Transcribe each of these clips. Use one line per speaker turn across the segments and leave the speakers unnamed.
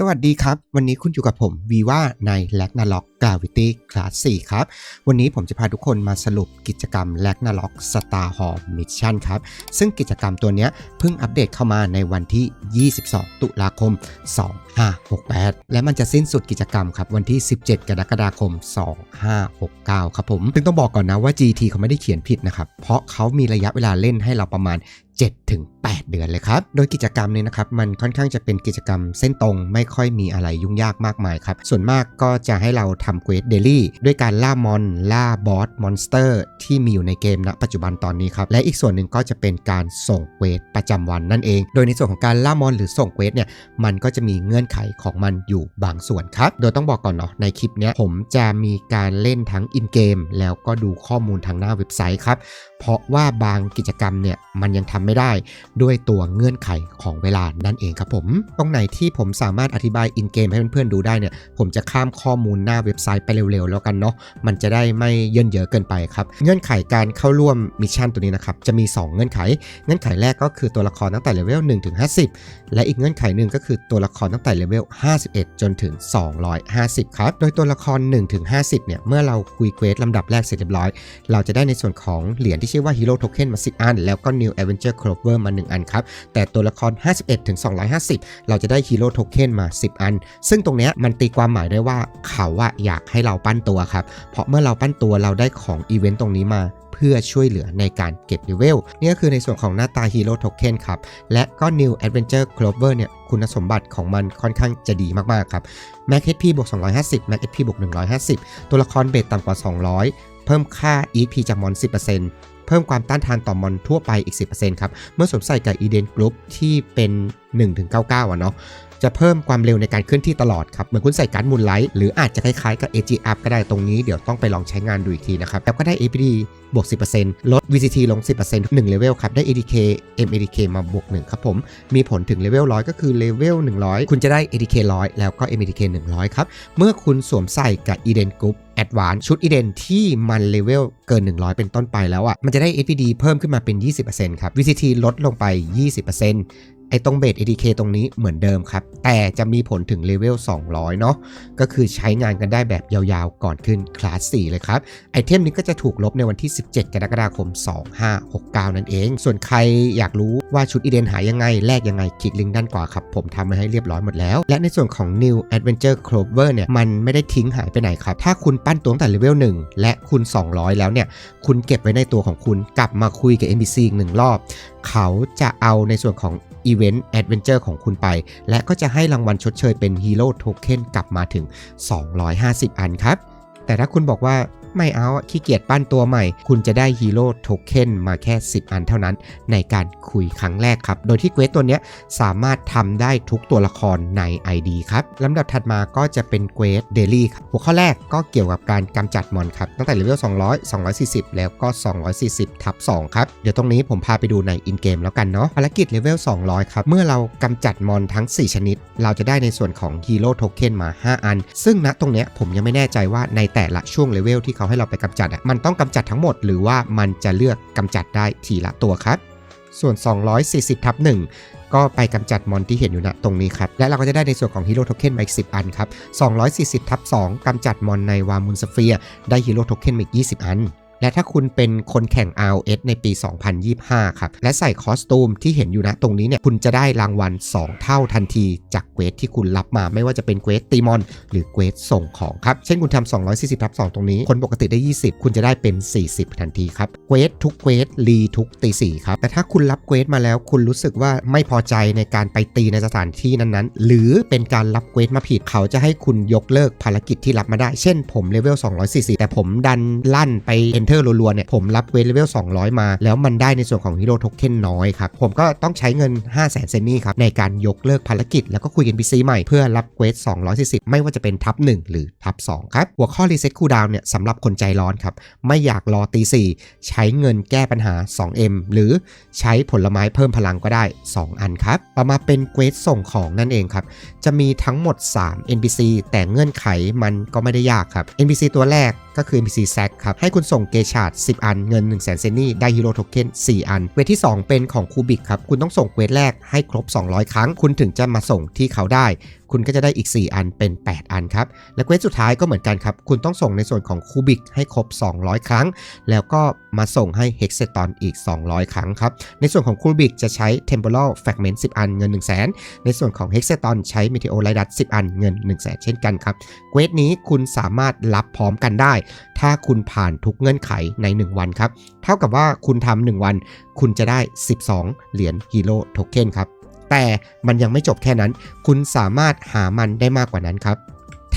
สวัสดีครับ วันนี้คุณอยู่กับผมวีว่าใน l a g n a l o g Gravity Class 4ครับ วันนี้ผมจะพาทุกคนมาสรุปกิจกรรม l a g n a l o g Star Hall Mission ครับ ซึ่งกิจกรรมตัวนี้เพิ่งอัปเดตเข้ามาในวันที่ 22 ตุลาคม 2568 และมันจะสิ้นสุดกิจกรรมครับ วันที่ 17 กรกฎาคม 2569 ครับผมซึ่งต้องบอกก่อนนะว่า GT เขาไม่ได้เขียนผิดนะครับ เพราะเขามีระยะเวลาเล่นให้เราประมาณ 7ถึง8เดือนเลยครับ โดยกิจกรรมเนี้นะครับ มันค่อนข้างจะเป็นกิจกรรมเส้นตรงไม่ค่อยมีอะไรยุ่งยากมากมายครับ ส่วนมากก็จะให้เราทำเควสเดลี่ด้วยการล่ามอน ล่าบอสมอนสเตอร์ที่มีอยู่ในเกมณปัจจุบันตอนนี้ครับ และอีกส่วนหนึ่งก็จะเป็นการส่งเควสประจำวันนั่นเอง โดยในส่วนของการล่ามอนหรือส่งเควสเนี่ยมันก็จะมีเงื่อนไขของมันอยู่บางส่วนครับ โดยต้องบอกก่อนเนาะในคลิปเนี้ยผมจะมีการเล่นทั้งอินเกมแล้วก็ดูข้อมูลทางหน้าเว็บไซต์ครับเพราะว่าบางกิจกรรมเนี่ยมันยังทำไม่ได้ ด้วยตัวเงื่อนไขของเวลานั่นเองครับผม ตรงไหนที่ผมสามารถอธิบายอินเกมให้เพื่อนๆดูได้เนี่ยผมจะข้ามข้อมูลหน้าเว็บไซต์ไปเร็วๆ แล้วกันเนาะมันจะได้ไม่เยินเยอะเกินไปครับเงื่อนไขการเข้าร่วมมิชชั่นตัวนี้นะครับจะมี 2 เงื่อนไข เงื่อนไขแรกก็คือตัวละครตั้งแต่เลเวล1ถึง50 และอีกเงื่อนไขหนึ่งก็คือตัวละครตั้งแต่เลเวล51 จนถึง 250 ครับ โดยตัวละคร1ถึง50 เนี่ย เมื่อเราคุยเควสลำดับแรกเสร็จเรียบร้อย เราจะได้ในส่วนของเหรียญที่ชื่อว่า Hero Token มา 10 อัน แล้วก็ New Adventure Clover มา 1 อันครับ แต่ตัวละคร 51ถึง250 เราจะได้ Hero Token มา 10 อัน ซึ่งตรงเนี้ยมันตีความหมายได้ว่าเขาอะอยากให้เราปั้นตัวครับ เพราะเมื่อเราปั้นตัวเราได้ของอีเวนต์ตรงนี้มาเพื่อช่วยเหลือในการเก็บเลเวลนี่ก็คือในส่วนของหน้าตา Hero Token ครับ และก็ New Adventure Clover เนี่ยคุณสมบัติของมันค่อนข้างจะดีมาก ๆ ครับ Max HP บวก 250 Max HP บวก 150 ตัวละครเบสต่ำกว่า 200 เพิ่มค่า EP จากมอน 10% เพิ่มความต้านทานต่อมอนทั่วไปอีก 10%ครับ เมื่อสวมใส่กับ Eden Group ที่เป็น 1-99 อะเนาะ จะเพิ่มความเร็วในการเคลื่อนที่ตลอดครับ เหมือนคุณใส่การ์ดมูลไลท์หรืออาจจะคล้ายๆกับ AG Up ก็ได้ตรงนี้เดี๋ยวต้องไปลองใช้งานดูอีกทีนะครับแล้วก็ได้ APD บวก 10%ลด VCT ลง 10%ทุก1เลเวลครับ ได้ ADK MADK มาบวก 1 ครับผม มีผลถึงเลเวล100 ก็คือเลเวล100 คุณจะได้ ADK 100 แล้วก็ MADK 100 ครับ เมื่อคุณสวมใส่กับ Eden Group Advance ชุด Eden ที่มันเลเวลเกิน 100 เป็นต้นไปแล้วอะ มันจะได้ APD เพิ่มขึ้นมาเป็น 20%ครับ VCT ลดลงไป 20% ไอ้ตรงเบส ADK ตรงนี้เหมือนเดิมครับ แต่จะมีผลถึงเลเวล 200 เนาะก็คือใช้งานกันได้แบบยาวๆ ก่อนขึ้นคลาส 4 เลยครับ ไอเทมนี้ก็จะถูกลบในวันที่ 17 กรกฎาคม 2569 นั่นเอง ส่วนใครอยากรู้ว่าชุดอีเดนหายยังไง แลกยังไง คลิกลิงก์ด้านขวาครับ ผมทำมาให้เรียบร้อยหมดแล้ว และในส่วนของ New Adventure Clover เนี่ยมันไม่ได้ทิ้งหายไปไหนครับ ถ้าคุณปั้นตัวตั้งแต่เลเวล 1 และคุณ 200 แล้วเนี่ยคุณเก็บไว้ในตัวของคุณกลับมาคุยกับ NPC อีกหนึ่งรอบ เขาจะเอาในส่วนของอีเวนต์แอดเวนเจอร์ของคุณไป และก็จะให้รางวัลชดเชยเป็นฮีโร่โทเค็นกลับมาถึง 250 อันครับ แต่ถ้าคุณบอกว่า ไม่เอาอะขี้เกียจปั้นตัวใหม่ คุณจะได้ฮีโร่โทเค็นมาแค่ 10 อันเท่านั้น ในการคุยครั้งแรกครับ โดยที่เควสตัวเนี้ยสามารถทำได้ทุกตัวละครใน ID ครับลำดับถัดมาก็จะเป็นเควสเดลี่ครับหัวข้อแรกก็เกี่ยวกับการกำจัดมอนครับตั้งแต่เลเวล200 240 แล้วก็ 240ทับ2ครับเดี๋ยวตรงนี้ผมพาไปดูในอินเกมแล้วกันเนาะภารกิจเลเวล200ครับเมื่อเรากำจัดมอนทั้ง 4 ชนิด เราจะได้ในส่วนของฮีโร่โทเค็นมา 5 อัน ซึ่งณตรงเนี้ยผมยังไม่แน่ใจว่าในแต่ละช่วงเลเวลที่เขาให้เราไปกำจัดอะมันต้องกำจัดทั้งหมด หรือว่ามันจะเลือกกำจัดได้ทีละตัวครับส่วน 240ทับ1ก็ไปกำจัดมอนที่เห็นอยู่ณตรงนี้ครับ และเราก็จะได้ในส่วนของฮีโร่โทเค็นมาอีก 10 อันครับ 240ทับ2กำจัดมอนในวามุนสเฟียร์ได้ฮีโร่โทเค็นมาอีก 20 อัน และถ้าคุณเป็นคนแข่ง ROS ในปี 2025 ครับ และใส่คอสตูมที่เห็นอยู่นะตรงนี้เนี่ย คุณจะได้รางวัล 2 เท่าทันทีจากเควสที่คุณรับมาไม่ว่าจะเป็นเควสตีมอน หรือเควสส่งของครับ เช่นคุณทำ240ทับ2ตรงนี้ คนปกติได้ 20 คุณจะได้เป็น 40 ทันทีครับเควสทุกเควสรีทุกตี4ครับ แต่ถ้าคุณรับเควสมาแล้วคุณรู้สึกว่าไม่พอใจในการไปตีในสถานที่นั้นๆ หรือเป็นการรับเควสมาผิดเขาจะให้คุณยกเลิกภารกิจที่รับมาได้ เช่นผมเลเวล240 แต่ผมดันลั่นไป enter รัวๆเนี่ยผมรับเวสเลเวล200 มา แล้วมันได้ในส่วนของฮีโร่โทเค็นน้อยครับ ผมก็ต้องใช้เงิน 5 0 0 0 0 0เซนนี่ครับ ในการยกเลิกภารกิจ แล้วก็คุยกัน PC ใหม่เพื่อรับเวส240 ไม่ว่าจะเป็นทับ 1 หรือทับ 2 ครับ หัวข้อรีเซ็ตคูลดาวน์เนี่ยสำหรับคนใจร้อนครับ ไม่อยากรอตี4ใช้เงินแก้ปัญหา 2M หรือใช้ผลไม้เพิ่มพลังก็ได้ 2 อันครับต่อมาเป็นเควสส่งของนั่นเองครับจะมีทั้งหมด 3 NPC แต่เงื่อนไขมันก็ไม่ได้ยากครับ NPC ตัวแรกก็คือ NPC แซกครับให้คุณส่งเกชาร์ด10 อัน เงิน 1 0 0 0 0แสนเซนนี่ ได้ฮีโร่โทเค็น4 อัน เวทที่ 2 เป็นของคูบิกครับ คุณต้องส่งเวทแรกให้ครบ 200 ครั้ง คุณถึงจะมาส่งที่เขาได้ คุณก็จะได้อีก 4 อันเป็น 8 อันครับ และเควสสุดท้ายก็เหมือนกันครับ คุณต้องส่งในส่วนของคูบิกให้ครบ 200 ครั้ง แล้วก็มาส่งให้เฮกเซตอนอีก 200 ครั้งครับ ในส่วนของคูบิกจะใช้ temporal fragment 10 อันเงิน 1 0 0 0 0แในส่วนของเฮกเซตอนใช้ meteor l i d a t 10 อันเงิน 1 0 0 0 0แเช่นกันครับ เควสนี้คุณสามารถรับพร้อมกันได้ ถ้าคุณผ่านทุกเงื่อนไขใน 1 วันครับ เท่ากับว่าคุณทำ1วัน คุณจะได้ 12 เหรียญฮีโร่โทเค็นครับ แต่มันยังไม่จบแค่นั้น คุณสามารถหามันได้มากกว่านั้นครับ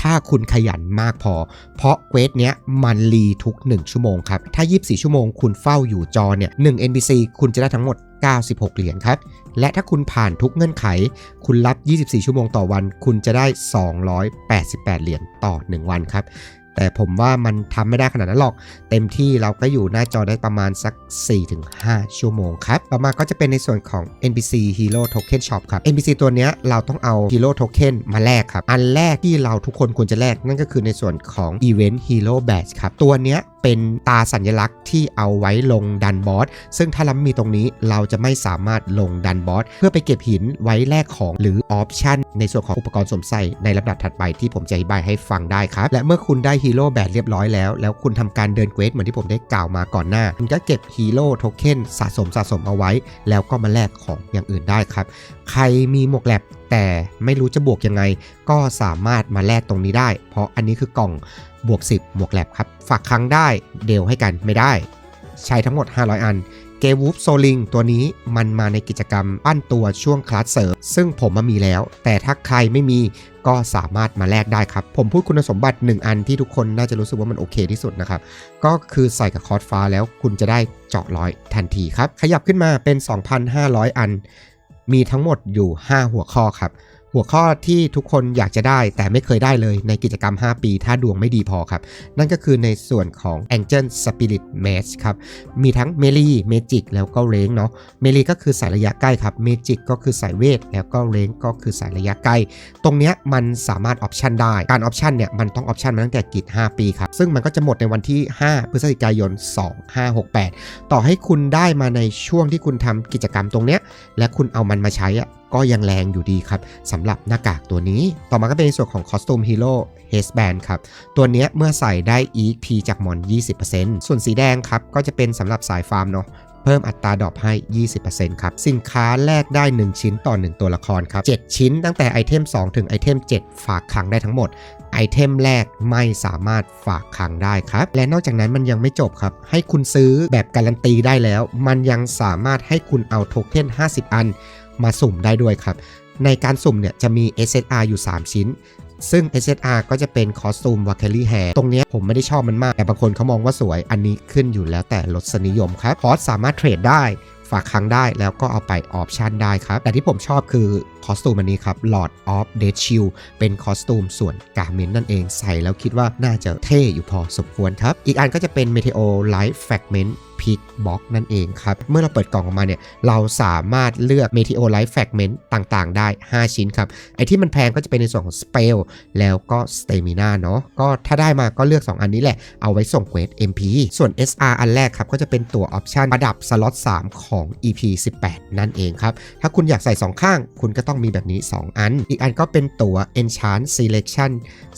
ถ้าคุณขยันมากพอ เพราะเควสเนี้ยมันรีทุก 1 ชั่วโมงครับ ถ้า 24 ชั่วโมงคุณเฝ้าอยู่จอเนี่ย1 NPC คุณจะได้ทั้งหมด 96 เหรียญครับ และถ้าคุณผ่านทุกเงื่อนไข คุณรับ 24 ชั่วโมงต่อวัน คุณจะได้ 288 เหรียญต่อ 1 วันครับ แต่ผมว่ามันทำไม่ได้ขนาดนั้นหรอก เต็มที่เราก็อยู่หน้าจอได้ประมาณสัก 4-5 ชั่วโมงครับ ต่อมาก็จะเป็นในส่วนของ NPC Hero Token Shop ครับ NPC ตัวเนี้ยเราต้องเอา Hero Token มาแลกครับ อันแรกที่เราทุกคนควรจะแลกนั่นก็คือในส่วนของ Event Hero Badge ครับ ตัวเนี้ย เป็นตาสัญลักษณ์ที่เอาไว้ลงดันบอส ซึ่งถ้าเราไม่มีตรงนี้เราจะไม่สามารถลงดันบอส เพื่อไปเก็บหินไว้แลกของหรือออปชันในส่วนของอุปกรณ์สวมใส่ในลำดับถัดไปที่ผมจะอธิบายให้ฟังได้ครับ และเมื่อคุณได้ฮีโร่แบดเรียบร้อยแล้ว แล้วคุณทำการเดินเควสเหมือนที่ผมได้กล่าวมาก่อนหน้า คุณก็เก็บฮีโร่โทเค็นสะสมสะสมเอาไว้ แล้วก็มาแลกของอย่างอื่นได้ครับ ใครมีหมวกแลบ แต่ไม่รู้จะบวกยังไง ก็สามารถมาแลกตรงนี้ได้ เพราะอันนี้คือกล่องบวก 10หมวกแลบครับ ฝากครั้งได้เดวให้กันไม่ได้ ใช้ทั้งหมด 500 อันเกวูฟโซลิงตัวนี้มันมาในกิจกรรมปั้นตัวช่วงคลาสเสริมซึ่งผมมามีแล้ว แต่ถ้าใครไม่มีก็สามารถมาแลกได้ครับ ผมพูดคุณสมบัติ 1 อันที่ทุกคนน่าจะรู้สึกว่ามันโอเคที่สุดนะครับ ก็คือใส่กับคอร์สฟ้าแล้วคุณจะได้เจาะร้อยทันทีครับ ขยับขึ้นมาเป็น 2,500 อัน มีทั้งหมดอยู่ 5 หัวข้อครับ หัวข้อที่ทุกคนอยากจะได้แต่ไม่เคยได้เลยในกิจกรรม 5 ปี ถ้าดวงไม่ดีพอครับ นั่นก็คือในส่วนของ Angel Spirit Match ครับ มีทั้งเมลีเมจิกแล้วก็เรนเนาะเมลีก็คือสายระยะใกล้ครับเมจิกก็คือสายเวท แล้วก็เรนก็คือสายระยะใกล้ตรงเนี้ยมันสามารถออปชันได้ การออปชันเนี่ยมันต้องออปชันมาตั้งแต่กิจ 5 ปีครับ ซึ่งมันก็จะหมดในวันที่ 5 พฤศจิกายน 2568 ต่อให้คุณได้มาในช่วงที่คุณทำกิจกรรมตรงเนี้ยและคุณเอามันมาใช้อะ ก็ยังแรงอยู่ดีครับสำหรับหน้ากากตัวนี้ ต่อมาก็เป็นในส่วนของ Costume Hero Headband ครับ ตัวนี้เมื่อใส่ได้ EP จากมอน 20%ส่วนสีแดงครับ ก็จะเป็นสำหรับสายฟาร์มเนาะเพิ่มอัตราดรอปให้ 20%ครับ สินค้าแลกได้ 1 ชิ้นต่อ 1 ตัวละครครับ 7 ชิ้นตั้งแต่ไอเทม 2 ถึงไอเทม 7 ฝากคลังได้ทั้งหมด ไอเทมแรกไม่สามารถฝากคลังได้ครับ และนอกจากนั้นมันยังไม่จบครับ ให้คุณซื้อแบบการันตีได้แล้ว มันยังสามารถให้คุณเอาโทเค็น 50 อัน มาสุ่มได้ด้วยครับ ในการสุ่มเนี่ยจะมี SSR อยู่ 3 ชิ้น ซึ่ง SSR ก็จะเป็นคอสตูมวาเคลลี่แฮร์ตรงเนี้ยผมไม่ได้ชอบมันมาก แต่บางคนเขามองว่าสวย อันนี้ขึ้นอยู่แล้วแต่รสนิยมครับ คอสสามารถเทรดได้ฝากครั้งได้แล้วก็เอาไปออปชันได้ครับ แต่ที่ผมชอบคือคอสตูมอันนี้ครับ Lord of Dead Shield เป็นคอสตูมส่วนกาเมนนั่นเองใส่แล้วคิดว่าน่าจะเท่อยู่พอสมควรครับ อีกอันก็จะเป็น Meteo Light Fragment พิกบ็อกนั่นเองครับ เมื่อเราเปิดกล่องออกมาเนี่ย เราสามารถเลือก Meteo Light Fragment ต่างๆ ได้ 5 ชิ้นครับ ไอที่มันแพงก็จะเป็นในส่วนของ Spell แล้วก็ Stamina เนาะก็ถ้าได้มาก็เลือก 2 อันนี้แหละ เอาไว้ส่งเควส MP ส่วน SR อันแรกครับ ก็จะเป็นตัวออปชันประดับสล็อต3ของ EP 18 นั่นเองครับ ถ้าคุณอยากใส่ 2 ข้าง คุณก็ต้องมีแบบนี้ 2 อัน อีกอันก็เป็นตัว Enchant Selection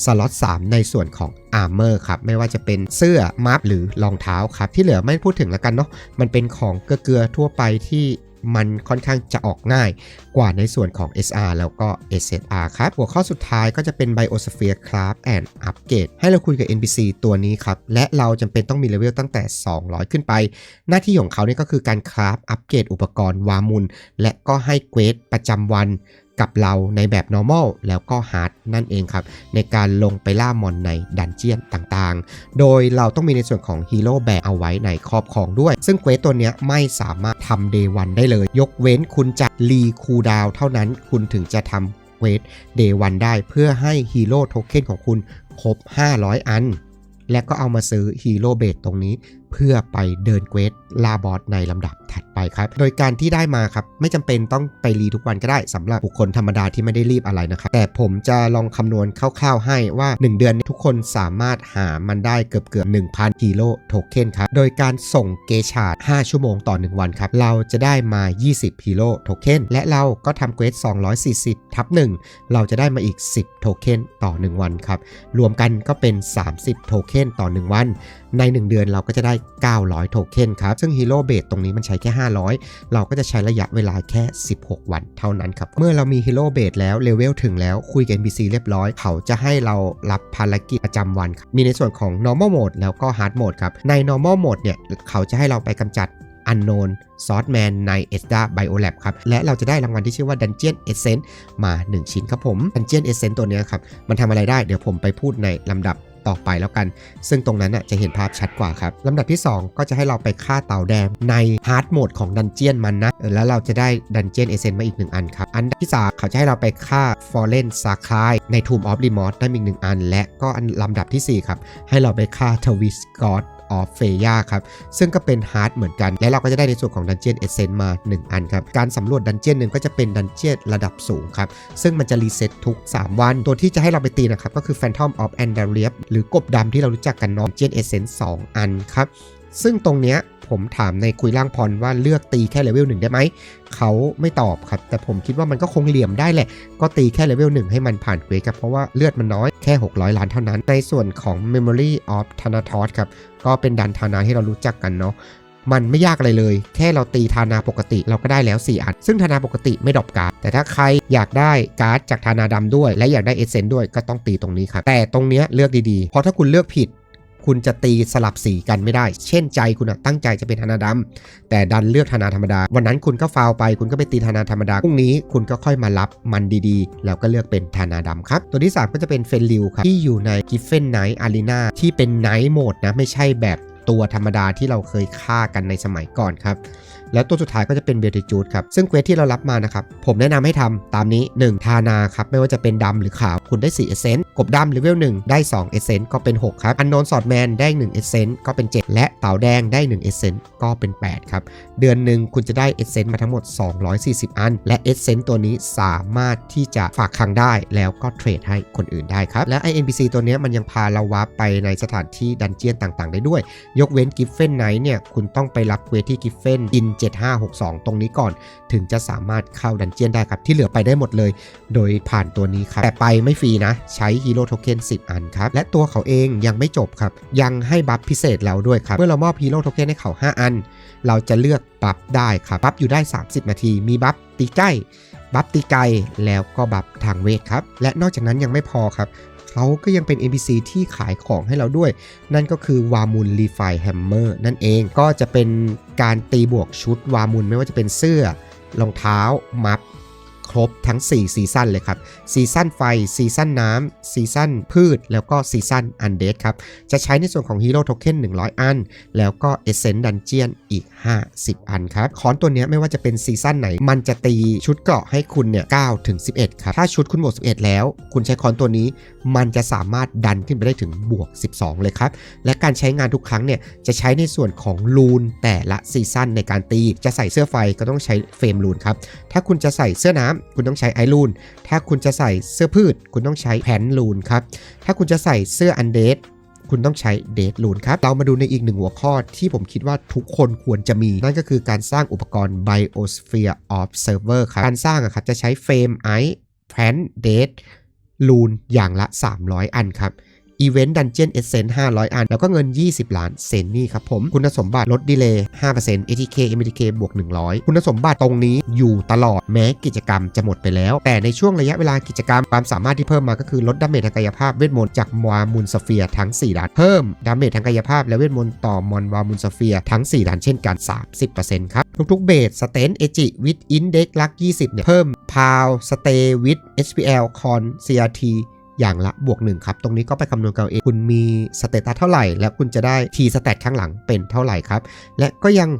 สล็อต3ในส่วนของ Armor ครับไม่ว่าจะเป็นเสื้อมัฟหรือรองเท้าครับที่เหลือไม่พูดถึงแล้วกันเนาะมันเป็นของเกลือทั่วไปที่มันค่อนข้างจะออกง่ายกว่าในส่วนของ SR แล้วก็ SSR ครับ หัวข้อสุดท้ายก็จะเป็น Biosphere Craft and Upgrade ให้เราคุยกับ NPC ตัวนี้ครับ และเราจำเป็นต้องมีเลเวลตั้งแต่ 200 ขึ้นไป หน้าที่ของเขาเนี่ยก็คือการคราฟอัปเกรดอุปกรณ์วามุน และก็ให้เควสประจำวัน กับเราในแบบ normal แล้วก็ hard นั่นเองครับ ในการลงไปล่ามอนในดันเจียนต่างๆ โดยเราต้องมีในส่วนของฮีโร่แบกเอาไว้ในครอบครองด้วย ซึ่งเควสตัวนี้ไม่สามารถทำ day 1ได้เลย ยกเว้นคุณจะรีคูดาวเท่านั้นคุณถึงจะทำเควส day 1ได้เพื่อให้ฮีโร่โทเค็นของคุณครบ 500 อัน และก็เอามาซื้อฮีโร่เบสตรงนี้ เพื่อไปเดินเควสลาบอสในลำดับถัดไปครับ โดยการที่ได้มาครับ ไม่จำเป็นต้องไปรีทุกวันก็ได้สำหรับบุคคลธรรมดาที่ไม่ได้รีบอะไรนะครับ แต่ผมจะลองคำนวณคร่าวๆให้ว่า 1 เดือนทุกคนสามารถหามันได้เกือบเกือบ1,000ฮีโร่โทเค็นครับ โดยการส่งเกชาร์ด5 ชั่วโมงต่อ 1 วันครับ เราจะได้มา 20ฮีโร่โทเค็นและเราก็ทำเควส240 ทับ 1 เราจะได้มาอีก 10โทเค็นต่อ 1 วันครับ รวมกันก็เป็น 30โทเค็นต่อ 1 วัน ใน 1 เดือนเราก็จะได้900 โทเค็นครับ ซึ่งฮีโร่เบสตรงนี้มันใช้แค่ 500 เราก็จะใช้ระยะเวลาแค่ 16 วันเท่านั้นครับ เมื่อเรามีฮีโร่เบสแล้วเลเวลถึงแล้วคุยกับ NPC เรียบร้อย เขาจะให้เรารับภารกิจประจำวันครับมีในส่วนของ normal mode แล้วก็ hard mode ครับ ใน normal mode เนี่ยเขาจะให้เราไปกำจัด unknown swordman ใน ESDA Biolab ครับ และเราจะได้รางวัลที่ชื่อว่า Dungeon Essence มา 1 ชิ้นครับผม Dungeon Essence ตัวนี้ครับ มันทำอะไรได้เดี๋ยวผมไปพูดในลำดับ ต่อไปแล้วกัน ซึ่งตรงนั้นจะเห็นภาพชัดกว่าครับลำดับที่ 2 ก็จะให้เราไปฆ่าเต่าแดงในฮาร์ดโหมดของดันเจียนมันนะ แล้วเราจะได้ดันเจียนเอเซนมาอีก 1 อันครับ อันที่ 3 เขาจะให้เราไปฆ่าฟอร์เรนซาคลายในทูมออฟรีมอสได้อีกหนึ่งอัน และก็อันลำดับทีสี่4 ครับ ให้เราไปฆ่าทวิสกอต ออฟเฟย่าครับ ซึ่งก็เป็นฮาร์ดเหมือนกัน และเราก็จะได้ในส่วนของดันเจียนเอเซนมา 1 อันครับ การสำรวจดันเจียนหนึ่งก็จะเป็นดันเจียนระดับสูงครับ ซึ่งมันจะรีเซ็ตทุก 3 วัน ตัวที่จะให้เราไปตีนะครับ ก็คือ Phantom of a n d a r i a หรือกบดำที่เรารู้จักกันนอมเจียนเอเซนสองอันครับ ซึ่งตรงเนี้ยผมถามในคุยล่างพรว่าเลือกตีแค่เลเวลหนึ่งได้ไหม เขาไม่ตอบครับ แต่ผมคิดว่ามันก็คงเหลี่ยมได้แหละ ก็ตีแค่เลเวลหนึ่งให้มันผ่านเควสครับเพราะว่าเลือดมันน้อยแค่ 600 ล้านเท่านั้น ในส่วนของ Memory of Thanatos ครับ ก็เป็นดันธานาที่เรารู้จักกันเนาะมันไม่ยากอะไรเลย แค่เราตีธานาปกติเราก็ได้แล้ว 4 อัน ซึ่งธานาปกติไม่ดรอปการ์ด แต่ถ้าใครอยากได้การ์ดจากธานาดำด้วย และอยากได้เอเซนด้วยก็ต้องตีตรงนี้ครับ แต่ตรงเนี้ยเลือกดีๆ เพราะถ้าคุณเลือกผิด คุณจะตีสลับสีกันไม่ได้ เช่นใจคุณตั้งใจจะเป็นธนาดำแต่ดันเลือกธนาธรรมดา วันนั้นคุณก็ฟาวไป คุณก็ไปตีธนาธรรมดาพรุ่งนี้คุณก็ค่อยมารับมันดีๆ แล้วก็เลือกเป็นธนาดำครับ ตัวที่ 3 ก็จะเป็นเฟนลิวครับที่อยู่ในกิฟเฟนไนท์อารีนาที่เป็นไนท์โหมดนะไม่ใช่แบบตัวธรรมดาที่เราเคยฆ่ากันในสมัยก่อนครับ แล้วตัวสุดท้ายก็จะเป็นเบลติจูดครับ ซึ่งเควสที่เรารับมานะครับ ผมแนะนำให้ทำตามนี้ 1 ทานาครับ ไม่ว่าจะเป็นดำหรือขาว คุณได้4เอเซนต์กบดำเลเวล1ได้2เอเซนต์ก็เป็น 6 ครับ อันโนนสอดแมนได้1เอเซนต์ก็เป็น 7 และเต่าแดงได้1เอเซนต์ก็เป็น 8 ครับ เดือนหนึ่งคุณจะได้เอเซนต์มาทั้งหมด 240 อัน และเอเซนต์ตัวนี้สามารถที่จะฝากคลังได้แล้วก็เทรดให้คนอื่นได้ครับ และไอ NPC ตัวนี้มันยังพาเราวาร์ปไปในสถานที่ดันเจียนต่างๆ ได้ด้วย ยกเว้นกิฟเฟนไนท์เนี่ยคุณต้องไปรับเควสที่กิฟเฟนอิน7562 ตรงนี้ก่อน ถึงจะสามารถเข้าดันเจียนได้ครับ ที่เหลือไปได้หมดเลย โดยผ่านตัวนี้ครับ แต่ไปไม่ฟรีนะ ใช้ฮีโร่โทเค็น10 อันครับ และตัวเขาเองยังไม่จบครับ ยังให้บัฟพิเศษเราด้วยครับ เมื่อเรามอบฮีโร่โทเค็นให้เขา 5 อัน เราจะเลือกบัฟได้ครับ บัฟอยู่ได้ 30 นาที มีบัฟตีใกล้บัฟตีไกลแล้วก็บัฟทางเวทครับ และนอกจากนั้นยังไม่พอครับ เขาก็ยังเป็น NPC ที่ขายของให้เราด้วย นั่นก็คือวามุนรีไฟแฮมเมอร์นั่นเองก็จะเป็นการตีบวกชุดวามุนไม่ว่าจะเป็นเสื้อรองเท้ามัฟ ครบทั้ง 4 ซีซั่นเลยครับ ซีซั่นไฟ ซีซั่นน้ำ ซีซั่นพืช แล้วก็ซีซั่นอันเดดครับ จะใช้ในส่วนของฮีโร่โทเค็น100 อัน แล้วก็เอเซนต์ดันเจียนอีก 50 อันครับคอนตัวนี้ไม่ว่าจะเป็นซีซั่นไหน มันจะตีชุดเกราะให้คุณเนี่ย9ถึง 11 ครับ ถ้าชุดคุณบวก 11 แล้ว คุณใช้คอนตัวนี้ มันจะสามารถดันขึ้นไปได้ถึงบวก 12 เลยครับ และการใช้งานทุกครั้งเนี่ย จะใช้ในส่วนของลูนแต่ละซีซั่นในการตี จะใส่เสื้อไฟก็ต้องใช้เฟรมลูนครับ ถ้าคุณจะใส่เสื้อน้ำคุณต้องใช้ไอรูน ถ้าคุณจะใส่เสื้อพืช คุณต้องใช้แผ่นลูนครับ ถ้าคุณจะใส่เสื้ออันเดทคุณต้องใช้เดทลูนครับ เรามาดูในอีกหนึ่งหัวข้อที่ผมคิดว่าทุกคนควรจะมี นั่นก็คือการสร้างอุปกรณ์ Biosphere Observer ครับ การสร้างอะครับจะใช้เฟรมไอแพนเดทลูนอย่างละ 300 อันครับ อีเวนต์ดันเจียนเอเซน500 อัน แล้วก็เงิน 20 ล้านเซนนี่ครับผม คุณสมบัติลดดีเลย์5% ATK MTK บวก 100 คุณสมบัติตรงนี้อยู่ตลอดแม้กิจกรรมจะหมดไปแล้ว แต่ในช่วงระยะเวลากิจกรรมความสามารถที่เพิ่มมาก็คือลดดาเมจทางกายภาพเวทมนต์จากวามูลสเฟียร์ทั้ง 4 ด่าน เพิ่มดาเมจทางกายภาพและเวทมนต์ต่อมอนวามูลสเฟียร์ทั้ง 4 ด่านเช่นกัน 30%ครับ ทุกๆเบสสเตนเอจิวิดอินเด็กลัก 20เนี่ยเพิ่มพาวสเตวิด SPL คอน CRT อย่างละบวกหนึ่งครับ ตรงนี้ก็ไปคำนวณกันเอาเอง คุณมีสเตตัสเท่าไหร่ แล้วคุณจะได้ทีสเตตข้างหลังเป็นเท่าไหร่ครับ และก็ยัง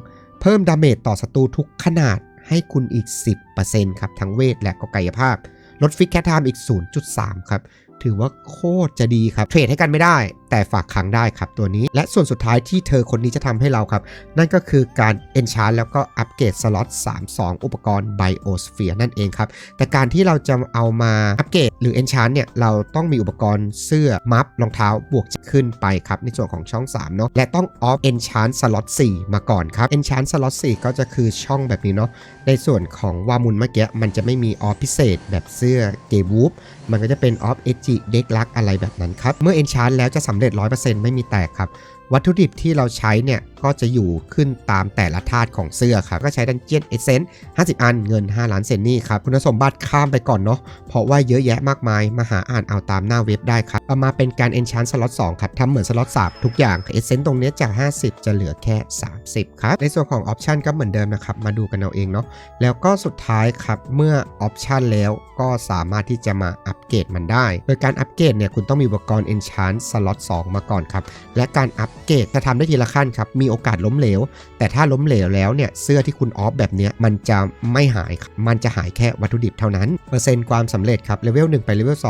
เพิ่มดาเมจต่อศัตรูทุกขนาดให้คุณอีก 10%ครับ ทั้งเวทและก็กายภาพ ลดฟิกแคทไทม์อีก 0.3 ครับ ถือว่าโคตรจะดีครับ เทรดให้กันไม่ได้ แต่ฝากค้างได้ครับตัวนี้ และส่วนสุดท้ายที่เธอคนนี้จะทำให้เราครับ นั่นก็คือการ enchant แล้วก็อัปเกรดสล็อต32 อุปกรณ์ Biosphere นั่นเองครับ แต่การที่เราจะเอามาอัปเกรดหรือ enchant เนี่ยเราต้องมีอุปกรณ์เสื้อมัฟรองเท้าบวกขึ้นไปครับ ในส่วนของช่อง3เนาะและต้อง off enchant สล็อต4มาก่อนครับ enchant สล็อต4ก็จะคือช่องแบบนี้เนาะในส่วนของวามุนเมื่อกี้มันจะไม่มีออฟพิเศษ แบบเสื้อเกวูฟมันก็จะเป็นออฟเอจิเด็กลักอะไรแบบนั้นครับเมื่อ enchant แล้วจะสำเร็จ100%ไม่มีแตกครับ วัตถุดิบที่เราใช้เนี่ยก็จะอยู่ขึ้นตามแต่ละธาตุของเสื้อครับ ก็ใช้ดันเจียนเอเซนต์50 อัน เงิน 5 ล้านเซนนี่ครับ คุณสมบัติข้ามไปก่อนเนาะ เพราะว่าเยอะแยะมากมาย มาหาอ่านเอาตามหน้าเว็บได้ครับเอามาเป็นการ enchant สล็อต2ครับทำเหมือนสล็อต3ทุกอย่างเอเซนต์ตรงนี้จาก 50 จะเหลือแค่ 30 ครับ ในส่วนของออปชันก็เหมือนเดิมนะครับ มาดูกันเอาเองเนาะ แล้วก็สุดท้ายครับ เมื่อออปชันแล้วก็สามารถที่จะมาอัปเกรดมันได้ โดยการอัปเกรดเนี่ยคุณต้องมีอุปกรณ์ enchant สล็อต2มาก่อนครับ และการอัปเกตจะทำได้ทีละขั้นครับ มีโอกาสล้มเหลว แต่ถ้าล้มเหลวแล้วเนี่ยเสื้อที่คุณออฟแบบเนี้ยมันจะไม่หายครับมันจะหายแค่วัตถุดิบเท่านั้น เปอร์เซ็นต์ความสำเร็จครับเลเวล1ไปเลเวล2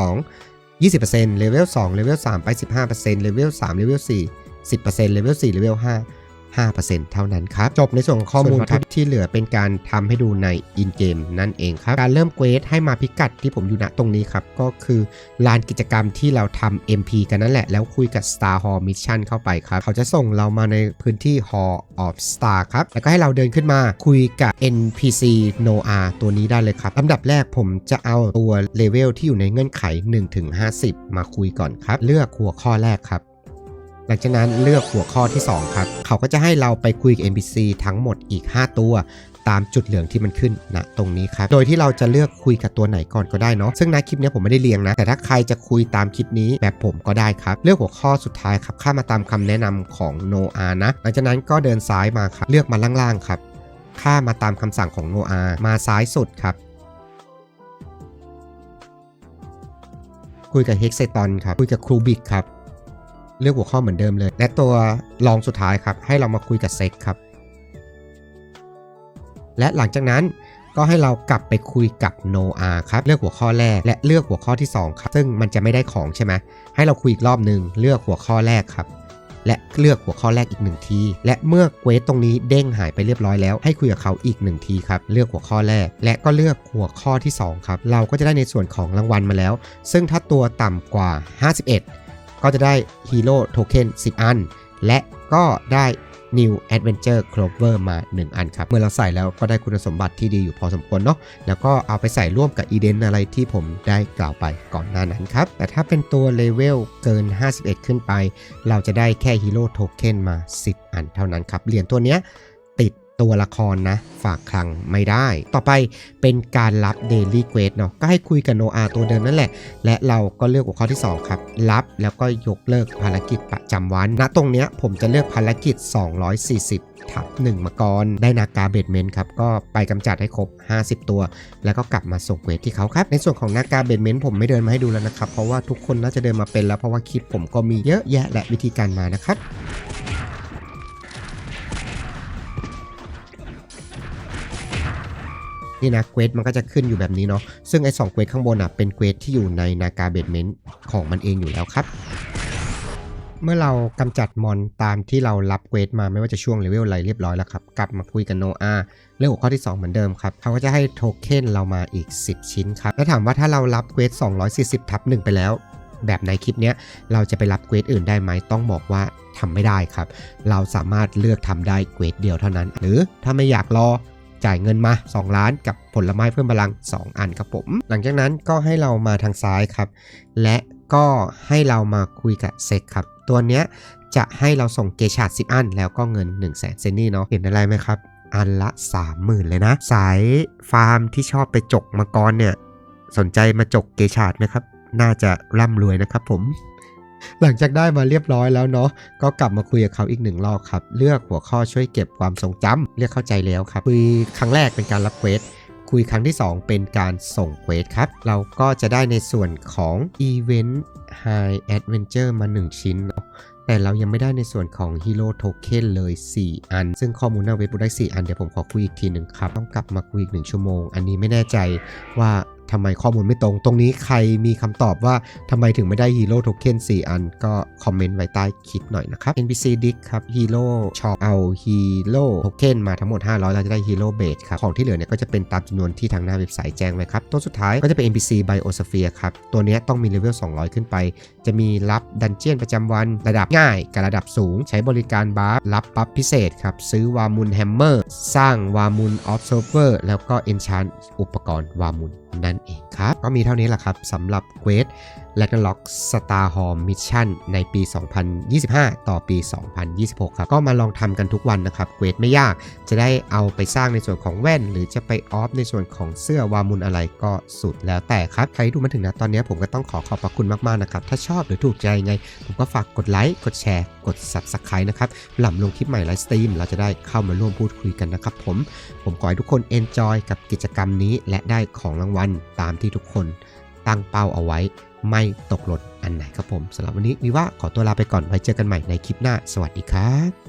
20%เลเวล2เลเวล3ไป 15%เลเวล3เลเวล4 10%เลเวล4เลเวล5 5%เท่านั้นครับ จบในส่วนของข้อมูลครับที่เหลือเป็นการทำให้ดูในอินเกมนั่นเองครับ การเริ่มเควสให้มาพิกัดที่ผมอยู่ณตรงนี้ครับ ก็คือลานกิจกรรมที่เราทำ MP กันนั่นแหละ แล้วคุยกับ Star Hall Mission เข้าไปครับ เขาจะส่งเรามาในพื้นที่ Hall of Star ครับ แล้วก็ให้เราเดินขึ้นมาคุยกับ NPC Noah ตัวนี้ได้เลยครับลำดับแรกผมจะเอาตัวเลเวลที่อยู่ในเงื่อนไข 1-50 มาคุยก่อนครับ เลือกหัวข้อแรกครับ หลังจากนั้นเลือกหัวข้อที่ 2 ครับ เขาก็จะให้เราไปคุยกับ NPC ทั้งหมดอีก 5 ตัว ตามจุดเหลืองที่มันขึ้นณตรงนี้ครับ โดยที่เราจะเลือกคุยกับตัวไหนก่อนก็ได้เนาะ ซึ่งในคลิปนี้ผมไม่ได้เรียงนะ แต่ถ้าใครจะคุยตามคลิปนี้แบบผมก็ได้ครับ เลือกหัวข้อสุดท้ายครับ ข้ามาตามคำแนะนำของโนอานะ หลังจากนั้นก็เดินซ้ายมาครับ เลือกมาล่างๆครับ ข้ามาตามคำสั่งของโนอา มาซ้ายสุดครับคุยกับเฮกเซตอนครับ คุยกับครูบิกครับ เลือกหัวข้อเหมือนเดิมเลย และตัวรองสุดท้ายครับ ให้เรามาคุยกับเซ็กครับ และหลังจากนั้นก็ให้เรากลับไปคุยกับโนอาครับ เลือกหัวข้อแรกและเลือกหัวข้อที่ 2 ครับ ซึ่งมันจะไม่ได้ของใช่ไหมให้เราคุยอีกรอบหนึ่งเลือกหัวข้อแรกครับ และเลือกหัวข้อแรกอีกหนึ่งที และเมื่อเควสตรงนี้เด้งหายไปเรียบร้อยแล้ว ให้คุยกับเขาอีกหนึ่งทีครับ เลือกหัวข้อแรก และก็เลือกหัวข้อที่สองครับ เราก็จะได้ในส่วนของรางวัลมาแล้ว ซึ่งถ้าตัวต่ำกว่า 51 ก็จะได้ฮีโร่โทเค็น10 อัน และก็ได้ New Adventure Clover มา 1 อันครับ เมื่อเราใส่แล้วก็ได้คุณสมบัติที่ดีอยู่พอสมควรเนาะแล้วก็เอาไปใส่ร่วมกับอีเดนอะไรที่ผมได้กล่าวไปก่อนหน้านั้นครับ แต่ถ้าเป็นตัวเลเวลเกิน 51 ขึ้นไป เราจะได้แค่ฮีโร่โทเค็นมา 10 อันเท่านั้นครับเหรียญตัวเนี้ย ตัวละครนะฝากคลังไม่ได้ ต่อไปเป็นการรับ Daily Quest เนาะก็ให้คุยกับโนอาตัวเดิมนั่นแหละ และเราก็เลือกหัวข้อที่ 2 ครับ รับแล้วก็ยกเลิกภารกิจประจำวันณตรงเนี้ยผมจะเลือกภารกิจ 240ทับ1มาก่อนได้นากาเบดเมนครับ ก็ไปกำจัดให้ครบ 50 ตัว แล้วก็กลับมาส่งเควสที่เขาครับ ในส่วนของนากาเบดเมนผมไม่เดินมาให้ดูแล้วนะครับ เพราะว่าทุกคนน่าจะเดินมาเป็นแล้วเพราะว่าคลิปผมก็มีเยอะแยะและวิธีการมานะครับ นี่นะเควสมันก็จะขึ้นอยู่แบบนี้เนาะซึ่งไอ้สองเควสข้างบนอะเป็นเควสที่อยู่ในนากาเบดเมนต์ของมันเองอยู่แล้วครับ เมื่อเรากำจัดมอนตามที่เรารับเควสมาไม่ว่าจะช่วงเลเวลอะไรเรียบร้อยแล้วครับ กลับมาคุยกับโนอาเรื่องหัวข้อที่ 2 เหมือนเดิมครับ เขาก็จะให้โทเค็นเรามาอีก 10 ชิ้นครับ แล้วถามว่าถ้าเรารับเควส240ทับ1ไปแล้วแบบในคลิปเนี้ยเราจะไปรับเควสอื่นได้ไหมต้องบอกว่าทำไม่ได้ครับ เราสามารถเลือกทำได้เควสเดียวเท่านั้น หรือถ้าไม่อยากรอ จ่ายเงินมา 2 ล้านกับผลไม้เพิ่มพลัง 2 อันครับผม หลังจากนั้นก็ให้เรามาทางซ้ายครับ และก็ให้เรามาคุยกับเซ็กครับ ตัวเนี้ยจะให้เราส่งเกชาด10 อัน แล้วก็เงิน 1 0 0 0 0แสนเซนนี่เนาะเห็นอะไรไหมครับ อันละ 30,000 เลยนะ สายฟาร์มที่ชอบไปจกมังกรเนี่ยสนใจมาจกเกชาดไหมครับ น่าจะร่ำรวยนะครับผม หลังจากได้มาเรียบร้อยแล้วเนาะก็กลับมาคุยกับเขาอีกหนึ่งรอบครับ เลือกหัวข้อช่วยเก็บความทรงจำเรียกเข้าใจแล้วครับคุยครั้งแรกเป็นการรับเควสคุยครั้งที่ 2 เป็นการส่งเควสครับ เราก็จะได้ในส่วนของ Event High Adventure มา 1 ชิ้นเนาะแต่เรายังไม่ได้ในส่วนของ Hero Token เลย 4 อัน ซึ่งข้อมูลหน้าเว็บได้ 4 อัน เดี๋ยวผมขอคุยอีกทีหนึ่งครับ ต้องกลับมาคุยอีก 1 ชั่วโมง อันนี้ไม่แน่ใจว่า ทำไมข้อมูลไม่ตรง ตรงนี้ใครมีคำตอบว่าทำไมถึงไม่ได้ฮีโร่โทเค็น4อัน ก็คอมเมนต์ไว้ใต้คลิปหน่อยนะครับ NPC Dick ครับฮีโร่ชอปเอาฮีโร่โทเค็นมาทั้งหมด 500 เราจะได้ฮีโร่เบสครับ ของที่เหลือเนี่ยก็จะเป็นตามจำนวนที่ทางหน้าเว็บไซต์แจ้งไว้ครับ ตัวสุดท้ายก็จะเป็น NPC Biosphere ครับ ตัวนี้ต้องมีเลเวล 200 ขึ้นไป จะมีรับดันเจียนประจำวันระดับง่ายกับระดับสูง ใช้บริการบาร์รับปั๊บพิเศษครับซื้อวามุนแฮมเมอร์สร้างวามุนออฟเซ v เวอร์แล้วก็เอนชานอุปกรณ์วามุนนั่นเองครับ ก็มีเท่านี้แหละครับสำหรับเควส l a g n a r o k Star Hall Mission ในปี 2025 ต่อปี 2026 ครับ ก็มาลองทำกันทุกวันนะครับเควสไม่ยาก จะได้เอาไปสร้างในส่วนของแว่น หรือจะไปออฟในส่วนของเสื้อวามุนอะไรก็สุดแล้วแต่ครับ ใครดูมาถึงนะตอนนี้ผมก็ต้องขอขอบพระคุณมาก ๆ นะครับ ถ้าชอบหรือถูกใจไง ผมก็ฝากกดไลค์ กดแชร์ กด Subscribe นะครับ หล่ำลงคลิปใหม่ไลฟ์สตรีม เราจะได้เข้ามาร่วมพูดคุยกันนะครับผม ผมขอให้ทุกคน enjoy กับกิจกรรมนี้ และได้ของรางวัลตามที่ทุกคนตั้งเป้าเอาไว้ ไม่ตกหล่นอันไหนครับผมสำหรับวันนี้วิว่าขอตัวลาไปก่อนไว้เจอกันใหม่ในคลิปหน้า สวัสดีครับ